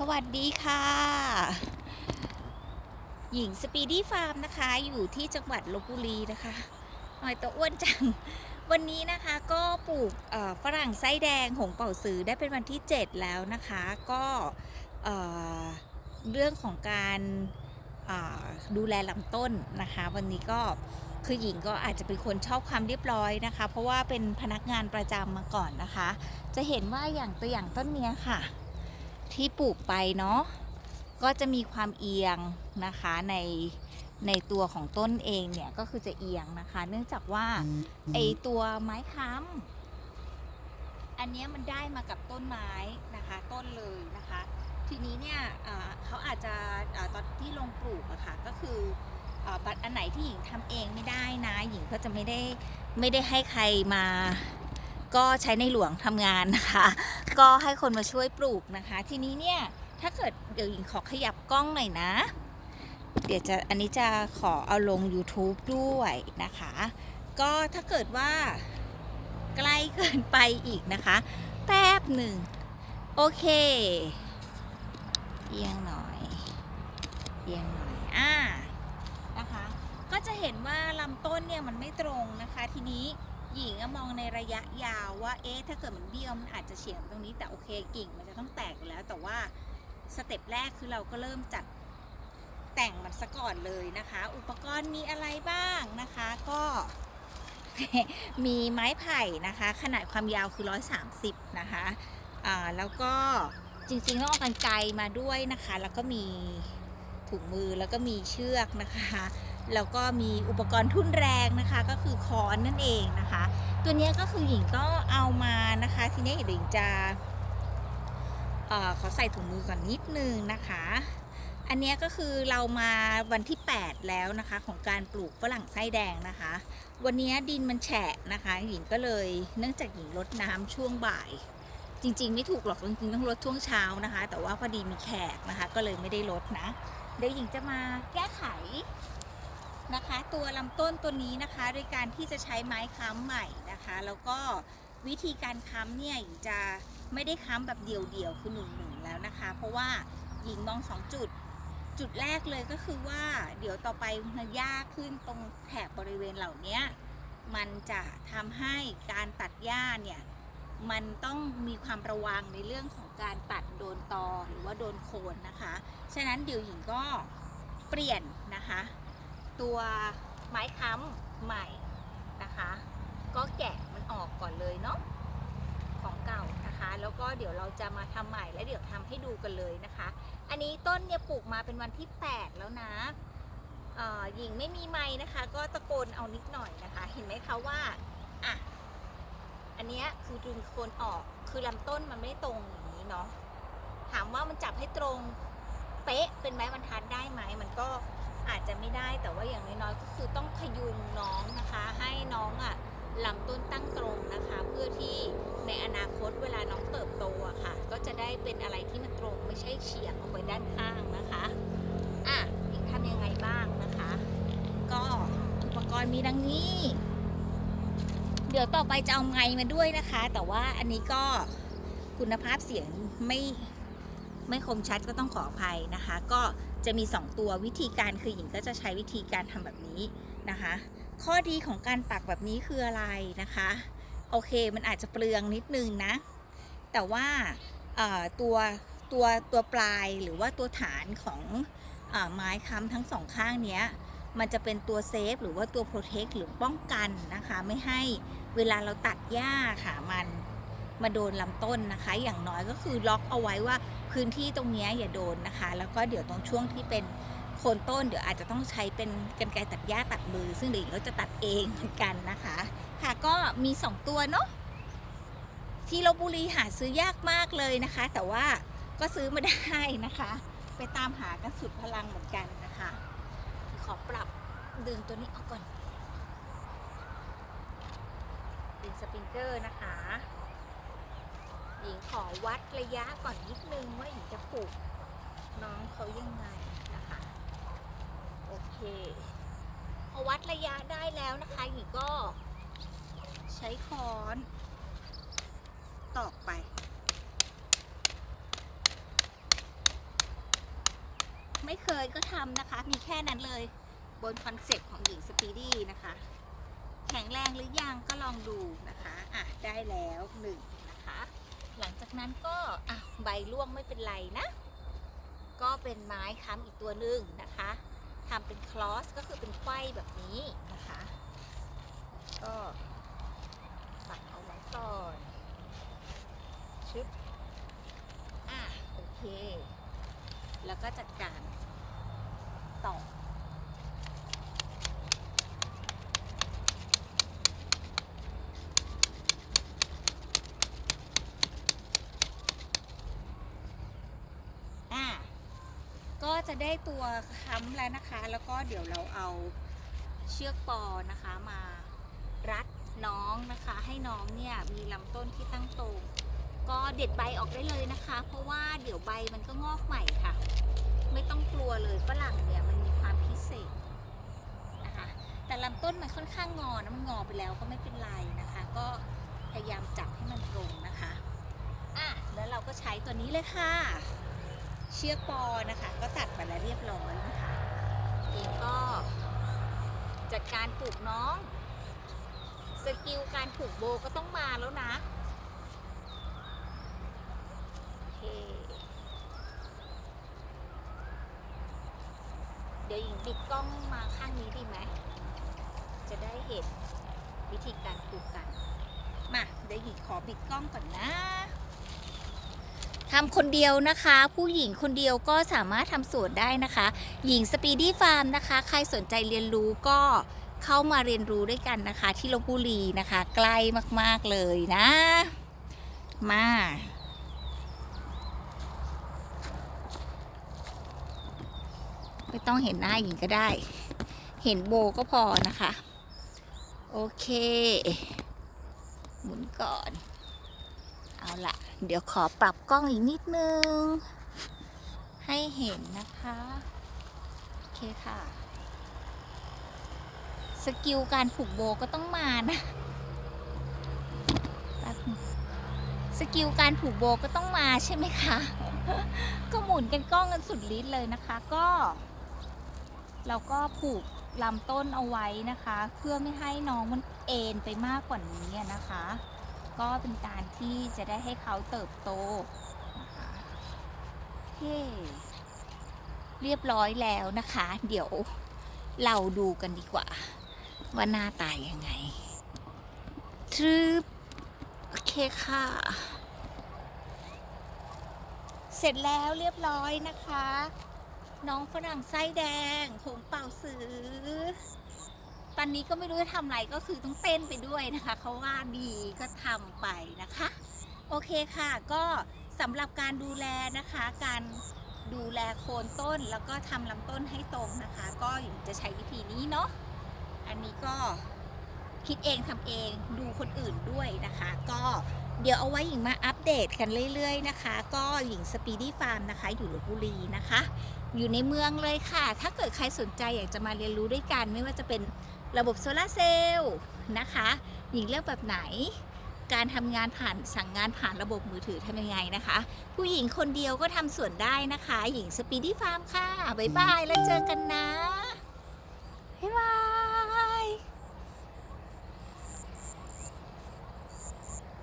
สวัสดีค่ะ หญิงสปีดี้ฟาร์มนะคะ อยู่ที่จังหวัดลบบุรีนะคะ หน่อยตัวอ้วนจัง วันนี้นะคะก็ปลูกฝรั่งไส้แดงหงเป่าสือได้เป็นวันที่ 7 แล้วนะคะ ก็เอ่อเรื่องของการดูแลลำต้นนะคะ วันนี้ก็คือหญิงก็อาจจะเป็นคนชอบความเรียบร้อยนะคะ เพราะว่าเป็นพนักงานประจำมาก่อนนะคะ จะเห็นว่าอย่างตัวอย่างต้นเนี้ยค่ะ ที่ปลูกไปเนาะก็จะมีความเอียงนะคะในในตัวของต้นเองเนี่ยก็คือจะเอียงนะคะ เนื่องจากว่าไอตัวไม้ค้ำอันเนี้ยมันได้มากับต้นไม้นะคะต้นเลยนะคะ ทีนี้เนี่ยเอ่อเขาอาจจะเอ่อตอนที่ลงปลูกอะค่ะก็คือเอ่อบัตรอันไหนที่หญิงทำเองไม่ได้นะหญิงก็จะไม่ได้ไม่ได้ให้ใครมา ก็ใช้ในหลวงทำงานนะคะ ก็ให้คนมาช่วยปลูกนะคะ ทีนี้เนี่ยถ้าเกิดเดี๋ยวหญิงขอขยับกล้องหน่อยนะ เดี๋ยวจะอันนี้จะขอเอาลง YouTube ด้วยนะคะ ก็ถ้าเกิดว่าใกล้เกินไปอีกนะคะ แป๊บหนึ่ง โอเคเอียงหน่อยเอียงหน่อยอ่านะคะ ก็จะเห็นว่าลำต้นเนี่ยมันไม่ตรงนะคะทีนี้ หญิงมองในระยะยาวว่า เอ๊ะ ถ้าเกิดมันเบี้ยวมันอาจจะเฉียงตรงนี้ แต่โอเคกิ่งมันจะต้องแตกอยู่แล้ว แต่ว่าสเต็ปแรกคือเราก็เริ่มจัดแต่งมันซะก่อนเลยนะคะ อุปกรณ์มีอะไรบ้างนะคะ ก็มีไม้ไผ่นะคะ ขนาดความยาวคือ 130 นะคะ อ่า แล้วก็จริงๆต้องเอากันไกรมาด้วยนะคะ แล้วก็มีถุงมือแล้วก็มีเชือกนะคะ แล้วก็มีอุปกรณ์ทุ่นแรงนะคะก็คือค้อนนั่นเองนะคะ ตัวนี้ก็คือหญิงก็เอามานะคะ ทีนี้เดี๋ยวหญิงจะเออขอใส่ถุงมือก่อนนิดนึงนะคะ อันนี้ก็คือเรามาวันที่ 8 แล้วนะคะของการปลูกฝรั่งไส้แดงนะคะ วันนี้ดินมันแฉะนะคะ หญิงก็เลยเนื่องจากหญิงลดน้ำช่วงบ่าย จริง ๆ ไม่ถูกหรอกจริงๆต้องลดช่วงเช้านะคะ แต่ว่าพอดีมีแขกนะคะ ก็เลยไม่ได้ลดนะ เดี๋ยวหญิงจะมาแก้ไข นะคะ ตัวลำต้นตัวนี้นะคะ โดยการที่จะใช้ไม้ค้ำใหม่นะคะ แล้วก็วิธีการค้ำเนี่ยจะไม่ได้ค้ำแบบเดี่ยวๆคือหนึ่งหนึ่งแล้วนะคะ เพราะว่าหญิงมองสองจุด จุดแรกเลยก็คือว่าเดี๋ยวต่อไปมันยากขึ้นตรงแถบบริเวณเหล่านี้มันจะทำให้การตัดหญ้าเนี่ยมันต้องมีความระวังในเรื่องของการตัดโดนตอหรือว่าโดนโคนนะคะ ฉะนั้นเดี๋ยวหญิงก็เปลี่ยนนะคะ ตัวไม้ค้ำใหม่นะคะ ก็แกะมันออกก่อนเลยเนาะของเก่านะคะ แล้วก็เดี๋ยวเราจะมาทำใหม่แล้วเดี๋ยวทำให้ดูกันเลยนะคะ อันนี้ต้นเนี่ยปลูกมาเป็นวันที่ 8 แล้วนะหญิงไม่มีไม้นะคะ ก็ตะโกนเอานิดหน่อยนะคะ เห็นไหมคะว่าอะอันนี้คือดึงโคนออกคือลำต้นมันไม่ตรงอย่างนี้เนาะถามว่ามันจับให้ตรงเป๊ะเป็นไม้บรรทัดได้ไหมมันก็ อาจจะไม่ได้แต่ว่าอย่างน้อยๆก็คือต้องพยุงน้องนะคะ ให้น้องอะ่ะลำต้นตั้งตรงนะคะ เพื่อที่ในอนาคตเวลาน้องเติบโตอะค่ะ ก็จะได้เป็นอะไรที่มันตรงไม่ใช่เฉียงออกไปด้านข้างนะคะอะอีกทำยังไงบ้างนะคะ ก็อุปกรณ์มีดังนี้ เดี๋ยวต่อไปจะเอาไม้มาด้วยนะคะ แต่ว่าอันนี้ก็คุณภาพเสียงไม่ไม่คมชัดก็ต้องขออภัยนะคะ ก็ จะมี 2 ตัววิธีการคือหญิงก็จะใช้วิธีการทำแบบนี้นะคะ ข้อดีของการปักแบบนี้คืออะไรนะคะ โอเคมันอาจจะเปลืองนิดนึงนะ แต่ว่าตัวตัวตัวปลายหรือว่าตัวฐานของอไม้ค้ำทั้งสองข้างเนี้ยมันจะเป็นตัวเซฟหรือว่าตัวโปรเทคหรือป้องกันนะคะ ไม่ให้เวลาเราตัดหญ้าค่ะมัน มาโดนลำต้นนะคะ อย่างน้อยก็คือล็อกเอาไว้ว่าพื้นที่ตรงนี้อย่าโดนนะคะ แล้วก็เดี๋ยวตรงช่วงที่เป็นโคนต้นเดี๋ยวอาจจะต้องใช้เป็นกันไกรตัดหญ้าตัดมือ ซึ่งเดี๋ยวเขาจะตัดเองเหมือนกันนะคะ ค่ะก็มี 2 ตัวเนาะที่ลบบุรีหาซื้อยากมากเลยนะคะ แต่ว่าก็ซื้อมาได้นะคะ ไปตามหากันสุดพลังเหมือนกันนะคะ ขอปรับดึงตัวนี้ออกก่อนดึงสปริงเกอร์นะคะ หญิงขอวัดระยะก่อนนิดนึงว่าหญิงจะปลูกน้องเขายังไงนะคะโอเคพอวัดระยะได้แล้วนะคะหญิงก็ใช้ค้อนตอกไป ไม่เคยก็ทำนะคะ มีแค่นั้นเลยบนคอนเซ็ปต์ของหญิงสปีดี้นะคะ แข็งแรงหรือยังก็ลองดูนะคะ อะ ได้แล้วหนึ่ง หลังจากนั้นก็อะใบร่วงไม่เป็นไรนะ ก็เป็นไม้ค้ำอีกตัวหนึ่งนะคะทำเป็นคลอสก็คือเป็นไขว้แบบนี้นะคะ ก็ปักเอาไว้ก่อนชึบอะโอเค แล้วก็จัดการต่อะ ก็จะ ได้ตัวค้ำแล้วนะคะ แล้วก็เดี๋ยวเราเอาเชือกปอนะคะมารัดน้องนะคะ ให้น้องเนี่ยมีลำต้นที่ตั้งตรงก็เด็ดใบออกได้เลยนะคะ เพราะว่าเดี๋ยวใบมันก็งอกใหม่ค่ะ ไม่ต้องกลัวเลยฝรั่งเนี่ยมันมีความพิเศษนะคะ แต่ลำต้นมันค่อนข้างงอนะมันงอไปแล้วก็ไม่เป็นไรนะคะ ก็พยายามจับให้มันตรงนะคะอะแล้วเราก็ใช้ตัวนี้เลยค่ะ เชือกปอนะคะ ก็ตัดไปแล้วเรียบร้อยนะคะเองก็จัดการผูกน้อง สกิลการผูกโบก็ต้องมาแล้วนะเเดี๋ยวหญิงบิดกล้องมาข้างนี้ดีไหม จะได้เห็นวิธีการผูกกัน มา เดี๋ยวหญิงขอบิดกล้องก่อนนะ ทำคนเดียวนะคะ ผู้หญิงคนเดียวก็สามารถทำสวนได้นะคะ หญิงสปีดี้ฟาร์มนะคะ ใครสนใจเรียนรู้ก็เข้ามาเรียนรู้ด้วยกันนะคะ ที่ลบบุรีนะคะ ใกล้มากๆเลยนะ มาไม่ต้องเห็นหน้าหญิงก็ได้ เห็นโบก็พอนะคะ โอเค หมุนก่อน เอาละเดี๋ยวขอปรับ กล้องอีกนิดนึง ให้เห็นนะคะ โอเคค่ะ สกิลการผูกโบก็ต้องมานะสกิลการผูกโบก็ต้องมาใช่ไหมคะ ก็หมุนกันกล้องกันสุดฤทธิ์เลยนะคะ ก็ เราก็ผูกลำต้นเอาไว้นะคะ เพื่อไม่ให้น้องมันเอ็นไปมากกว่านี้นะคะ ก็เป็นการที่จะได้ให้เขาเติบโตนะคะโอเคเรียบร้อยแล้วนะคะ เดี๋ยวเราดูกันดีกว่า ว่าหน้าตายยังไงทรึบโอเคค่ะ เสร็จแล้วเรียบร้อยนะคะ น้องฝรั่งไส้แดงหงเป่าซื้อ ตอนนี้ก็ไม่รู้จะทำอะไรก็คือต้องเต้นไปด้วยนะคะเขาว่าดีก็ทำไปนะคะ โอเคค่ะก็สำหรับการดูแลนะคะ การดูแลโคนต้นแล้วก็ทำลำต้นให้ตรงนะคะ ก็หญิงจะใช้วิธีนี้เนาะอันนี้ก็คิดเองทำเองดูคนอื่นด้วยนะคะ ก็เดี๋ยวเอาไว้หญิงมาอัปเดตกันเรื่อยๆนะคะ ก็หญิงสปีดี้ฟาร์มนะคะ อยู่ลบบุรีนะคะ อยู่ในเมืองเลยค่ะ ถ้าเกิดใครสนใจอยากจะมาเรียนรู้ด้วยกัน ไม่ว่าจะเป็น ระบบโซลาเซลล์นะคะหญิงเลือกแบบไหน การทำงานผ่านสั่งงานผ่านระบบมือถือทำยังไงนะคะ ผู้หญิงคนเดียวก็ทำส่วนได้นะคะ หญิงสปีดี้ฟาร์มค่ะ บ๊ายบาย แล้วเจอกันนะ